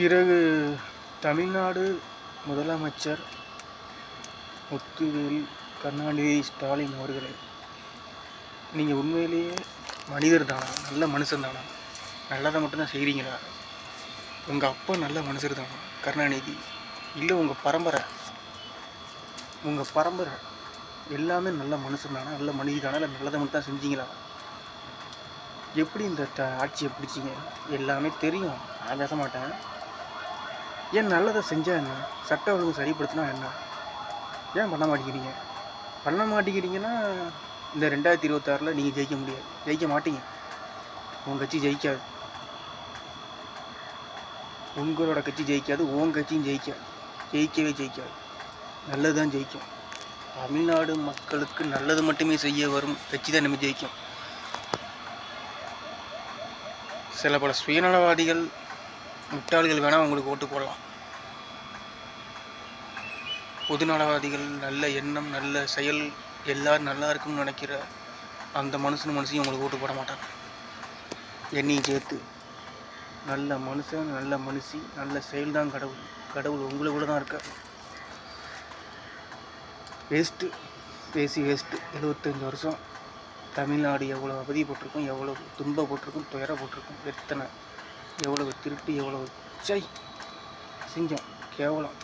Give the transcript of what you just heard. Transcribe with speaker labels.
Speaker 1: பிறகு தமிழ்நாடு முதலமைச்சர் முத்துவேல் கருணாநிதி ஸ்டாலின் அவர்களே நீங்கள் உண்மையிலேயே மனிதர் தானா? நல்ல மனுஷன் தானா? நல்லதை மட்டும்தான் செய்கிறீங்களா உங்கள் அப்பா நல்ல மனுஷர் தானா? கருணாநிதி இல்லை உங்கள் பரம்பரை? உங்கள் பரம்பரை எல்லாமே நல்ல மனுஷன் தானா? நல்ல மனிதி தானா? இல்லை நல்லதை மட்டும் தான் செஞ்சீங்களா? எப்படி இந்த ஆட்சியை பிடிச்சிங்க? எல்லாமே தெரியும். நான் பேச மாட்டேன். ஏன் நல்லதை செஞ்சால் என்ன? சட்ட ஒழுங்கு சரிப்படுத்தினா என்ன? ஏன் பண்ண மாட்டேங்கிறீங்க? பண்ண மாட்டேங்கிறீங்கன்னா இந்த ரெண்டாயிரத்தி இருபத்தாறில் நீங்கள் ஜெயிக்க முடியாது. ஜெயிக்க மாட்டீங்க. உங்கள் கட்சி ஜெயிக்காது. உங்களோட கட்சி ஜெயிக்காது உன் கட்சியும் ஜெயிக்காது. ஜெயிக்கவே ஜெயிக்காது. நல்லது தான் ஜெயிக்கும். தமிழ்நாடு மக்களுக்கு நல்லது மட்டுமே செய்ய வரும் கட்சி தான் நம்ம ஜெயிக்கும். சில பல சுயநலவாதிகள் முட்டாள்கள் வேணால் உங்களுக்கு ஓட்டு போடலாம். பொதுநலவாதிகள் நல்ல எண்ணம் நல்ல செயல் எல்லோரும் நல்லா இருக்கும்னு நினைக்கிற அந்த மனுஷன் மனுஷையும் உங்களுக்கு ஓட்டு போட மாட்டாங்க. என்னையும் சேர்த்து. நல்ல மனுஷன் நல்ல மனுஷி நல்ல செயல் தான் கடவுள் கடவுள் கூட தான் இருக்கார். வேஸ்ட்டு. பேசி வேஸ்ட்டு. எழுபத்தஞ்சி வருஷம். தமிழ்நாடு எவ்வளோ அவதிப்பட்டிருக்கும் எவ்வளோ துன்பப்பட்டிருக்கும் துயரப்பட்டிருக்கும் எத்தனை எவ்வளவு திருட்டு எவ்வளவு சை சிங்கம் கேவலம்.